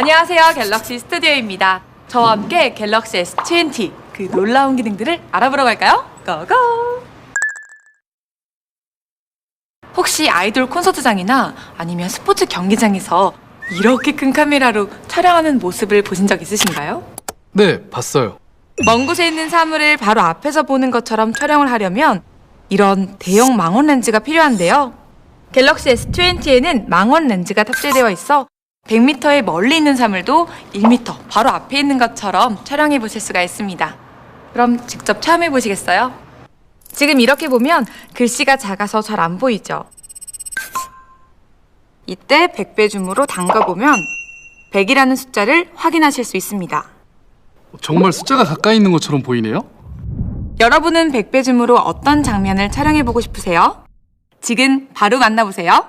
안녕하세요. 갤럭시 스튜디오입니다. 저와 함께 갤럭시 S20 그 놀라운 기능들을 알아보러 갈까요? 고고! 혹시 아이돌 콘서트장이나 아니면 스포츠 경기장에서 이렇게 큰 카메라로 촬영하는 모습을 보신 적 있으신가요? 네, 봤어요. 먼 곳에 있는 사물을 바로 앞에서 보는 것처럼 촬영을 하려면 이런 대형 망원 렌즈가 필요한데요. 갤럭시 S20에는 망원 렌즈가 탑재되어 있어 100m의 멀리 있는 사물도 1m 바로 앞에 있는 것처럼 촬영해 보실 수가 있습니다. 그럼 직접 체험해 보시겠어요? 지금 이렇게 보면 글씨가 작아서 잘 안 보이죠? 이때 100배 줌으로 담가보면 100이라는 숫자를 확인하실 수 있습니다. 정말 숫자가 가까이 있는 것처럼 보이네요. 여러분은 백배줌으로 어떤 장면을 촬영해 보고 싶으세요? 지금 바로 만나보세요.